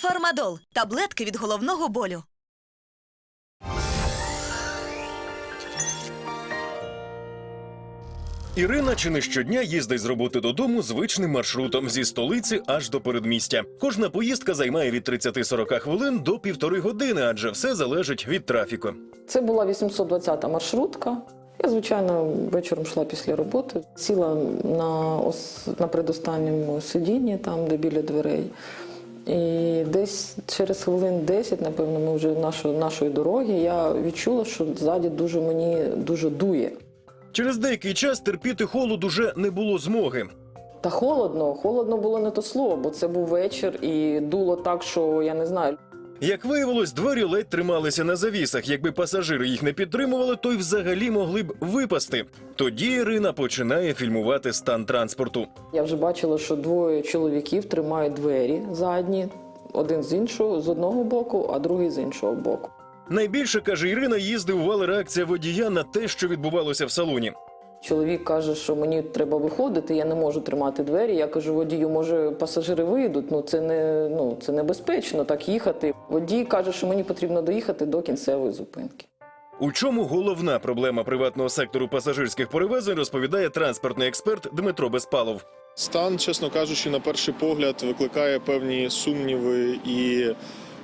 Фармадол таблетки від головного болю. Ірина чи не щодня їздить з роботи додому звичним маршрутом зі столиці аж до передмістя. Кожна поїздка займає від 30-40 хвилин до півтори години, адже все залежить від трафіку. Це була 820 маршрутка. Я, звичайно, вечором йшла після роботи, сіла на, ос... на предостанньому сидінні, там, де біля дверей. Десь через хвилин 10, напевно, ми вже нашої, нашої дороги, я відчула, що ззаді дуже мені дуже дує. Через деякий час терпіти холод уже не було змоги. Та холодно, холодно було не то слово, бо це був вечір і дуло так, що я не знаю. Як виявилось, двері ледь трималися на завісах. Якби пасажири їх не підтримували, то й взагалі могли б випасти. Тоді Ірина починає фільмувати стан транспорту. Я вже бачила, що двоє чоловіків тримають двері задні, один з іншого, з одного боку, а другий з іншого боку. Найбільше каже Ірина, її здивувала реакція водія на те, що відбувалося в салоні. Чоловік каже, що мені треба виходити, я не можу тримати двері. Я кажу, водію, може пасажири вийдуть. Ну це не ну це небезпечно так їхати. Водій каже, що мені потрібно доїхати до кінцевої зупинки. У чому головна проблема приватного сектору пасажирських перевезень, розповідає транспортний експерт Дмитро Безпалов. Стан, чесно кажучи, на перший погляд викликає певні сумніви і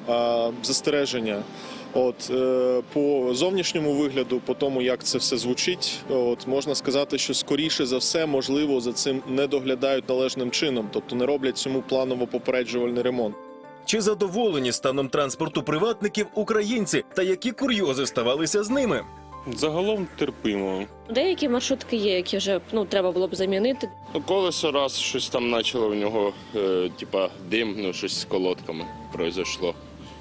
а, застереження. От е, по зовнішньому вигляду, по тому як це все звучить, от можна сказати, що скоріше за все, можливо, за цим не доглядають належним чином, тобто не роблять цьому планово попереджувальний ремонт. Чи задоволені станом транспорту приватників українці та які курйози ставалися з ними? Загалом терпимо. Деякі маршрутки є, які вже ну треба було б замінити. Ну, Колесо раз щось там почало в нього, е, типа дим, ну щось з колодками произошло.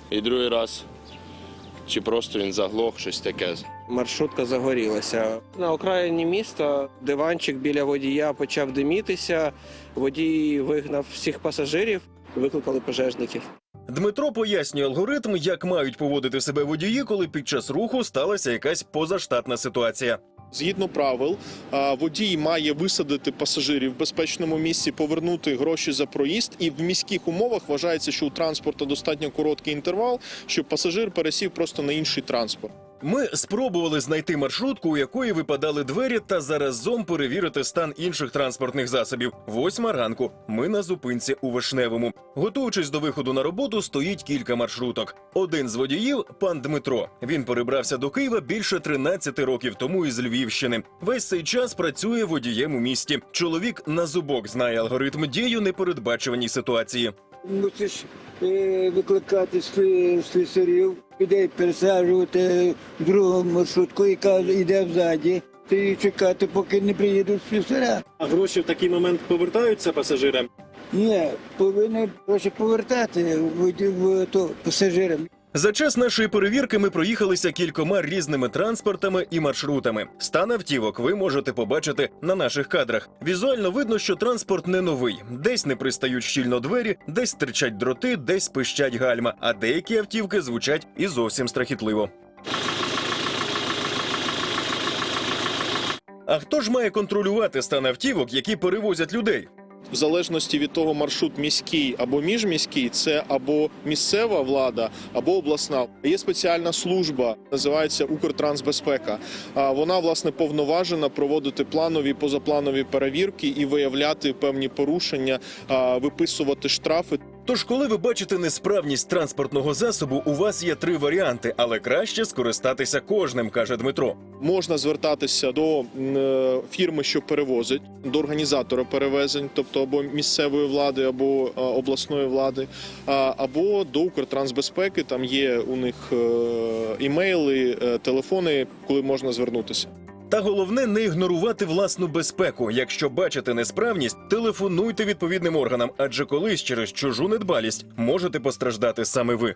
І другий раз, чи просто він заглох, щось таке. Маршрутка загорілася. На окраїні міста диванчик біля водія почав димітися. Водій вигнав всіх пасажирів, викликали пожежників. Дмитро пояснює алгоритм, як мають поводити себе водії, коли під час руху сталася якась позаштатна ситуація. Згідно правил, водій має висадити пасажирів в безпечному місці, повернути гроші за проїзд. І в міських умовах вважається, що у транспорту достатньо короткий інтервал, щоб пасажир пересів просто на інший транспорт. Ми спробували знайти маршрутку, у якої випадали двері, та заразом перевірити стан інших транспортних засобів. Восьма ранку. Ми на зупинці у Вишневому. Готуючись до виходу на роботу, стоїть кілька маршруток. Один з водіїв пан Дмитро. Він перебрався до Києва більше 13 років тому із Львівщини. Весь цей час працює водієм у місті. Чоловік на зубок знає алгоритм дій у непередбачуваній ситуації. Мусиш е, викликати сли- слісарів, людей пересаджувати в другу маршрутку, яка йде взаді. Ти чекати, поки не приїдуть слісаря. А гроші в такий момент повертаються пасажирам? Ні, повинні гроші повертати в, в, то, пасажирам. За час нашої перевірки ми проїхалися кількома різними транспортами і маршрутами. Стан автівок ви можете побачити на наших кадрах. Візуально видно, що транспорт не новий. Десь не пристають щільно двері, десь стирчать дроти, десь пищать гальма, а деякі автівки звучать і зовсім страхітливо. А хто ж має контролювати стан автівок, які перевозять людей? В залежності від того, маршрут міський або міжміський, це або місцева влада, або обласна. Є спеціальна служба, називається Укртрансбезпека. Вона власне повноважена проводити планові позапланові перевірки і виявляти певні порушення, виписувати штрафи. Тож, коли ви бачите несправність транспортного засобу, у вас є три варіанти, але краще скористатися кожним, каже Дмитро. Можна звертатися до е, фірми, що перевозить, до організатора перевезень, тобто або місцевої влади, або е, обласної влади, або до Укртрансбезпеки. Там є у них е, імейли, телефони, коли можна звернутися. Та головне не ігнорувати власну безпеку. Якщо бачите несправність, телефонуйте відповідним органам, адже колись через чужу недбалість можете постраждати саме ви.